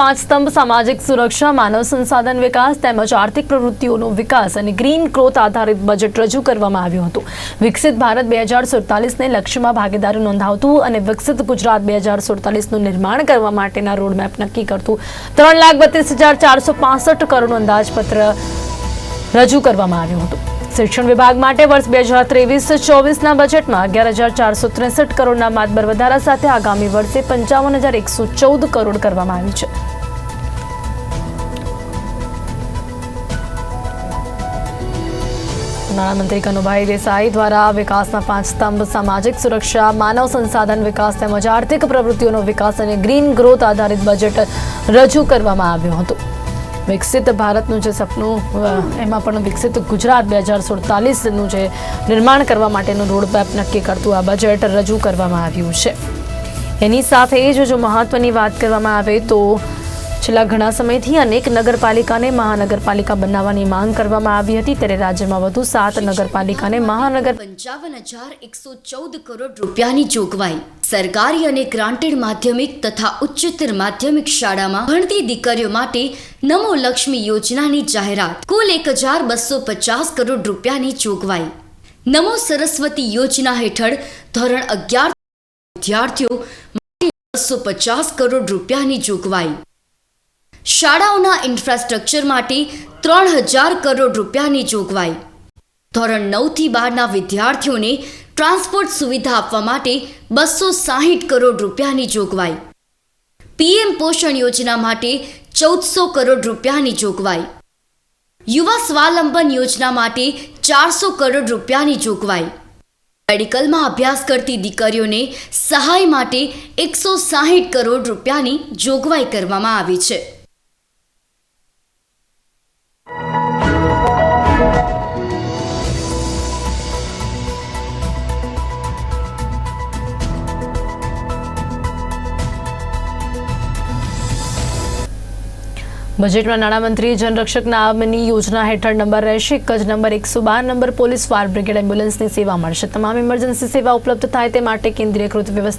પાંચ સ્તંભ સામાજિક સુરક્ષા, માનવ સંસાધન વિકાસ તેમજ આર્થિક પ્રવૃત્તિઓનો વિકાસ અને ગ્રીન ગ્રોથ આધારિત બજેટ રજૂ કરવામાં આવ્યું હતું. વિકસિત ભારત બે હજાર સુડતાલીસને લક્ષ્યમાં ભાગીદારી નોંધાવતું અને વિકસિત ગુજરાત બે હજાર સુડતાલીસનું નિર્માણ કરવા માટેના રોડમેપ નક્કી કરતું. ત્રણ લાખ બત્રીસ હજાર ચારસો પાસઠ કરોડનું અંદાજપત્ર રજૂ કરવામાં આવ્યું હતું. શિક્ષણ વિભાગ માટે વર્ષ બે હજાર ત્રેવીસ ચોવીસના બજેટમાં અગિયાર હજાર ચારસો ત્રેસઠ કરોડના માતબર વધારા સાથે આગામી વર્ષે પંચાવન હજાર એકસો ચૌદ કરોડ કરવામાં આવી છે. નાણામંત્રી કનુભાઈ દેસાઈ દ્વારા વિકાસના પાંચ સ્તંભ, સામાજિક સુરક્ષા, માનવ સંસાધન વિકાસ તેમજ આર્થિક પ્રવૃત્તિઓનો વિકાસ અને ગ્રીન ગ્રોથ આધારિત બજેટ રજૂ કરવામાં આવ્યું હતું. વિકસિત ભારતનું જે સપનું એમાં પણ વિકસિત ગુજરાત બે હજાર સુડતાલીસનું જે નિર્માણ કરવા માટેનું રોડમેપ નક્કી કરતું આ બજેટ રજૂ કરવામાં આવ્યું છે. એની સાથે જ જો મહત્વની વાત કરવામાં આવે તો છેલ્લા ઘણા સમયથી અનેક નગરપાલિકાને મહાનગરપાલિકા બનાવવાની માંગ કરવામાં આવી હતી. ત્યારે રાજ્યમાં વધુ સાત નગરપાલિકાને મહાનગર પંચાવન હજાર એકસો ચૌદ કરોડ રૂપિયાની જોગવાઈ. સરકારી અને ગ્રાન્ટેડ માધ્યમિક તથા ઉચ્ચતર માધ્યમિક શાળામાં ભણતી દીકરીઓ માટે નમો લક્ષ્મી યોજનાની જાહેરાત. કુલ એક હજાર બસો પચાસ કરોડ રૂપિયાની જોગવાઈ. નમો સરસ્વતી યોજના હેઠળ ધોરણ અગિયાર વિદ્યાર્થીઓ બસો પચાસ કરોડ રૂપિયાની જોગવાઈ. શાળાઓના ઇન્ફ્રાસ્ટ્રક્ચર માટે ત્રણ હજાર કરોડ રૂપિયાની જોગવાઈ. ધોરણ નવથી બારના વિદ્યાર્થીઓને ટ્રાન્સપોર્ટ સુવિધા આપવા માટે બસો સાહીઠ કરોડ રૂપિયાની જોગવાઈ. પીએમ પોષણ યોજના માટે ચૌદસો કરોડ રૂપિયાની જોગવાઈ. યુવા સ્વાવલંબન યોજના માટે ચારસો કરોડ રૂપિયાની જોગવાઈ. મેડિકલમાં અભ્યાસ કરતી દીકરીઓને સહાય માટે એકસો સાહીઠ કરોડ રૂપિયાની જોગવાઈ કરવામાં આવી છે. બજેટમાં નાણામંત્રીએ જનરક્ષક નામની યોજના હેઠળ નંબર રહેશે. એક જ નંબર એકસો બાર, નંબર પોલીસ, ફાયર બ્રિગેડ એમ્બ્યુલન્સની સેવા મળશે. તમામ ઇમરજન્સી સેવા ઉપલબ્ધ થાય તે માટે કેન્દ્રીયકૃત વ્યવસ્થા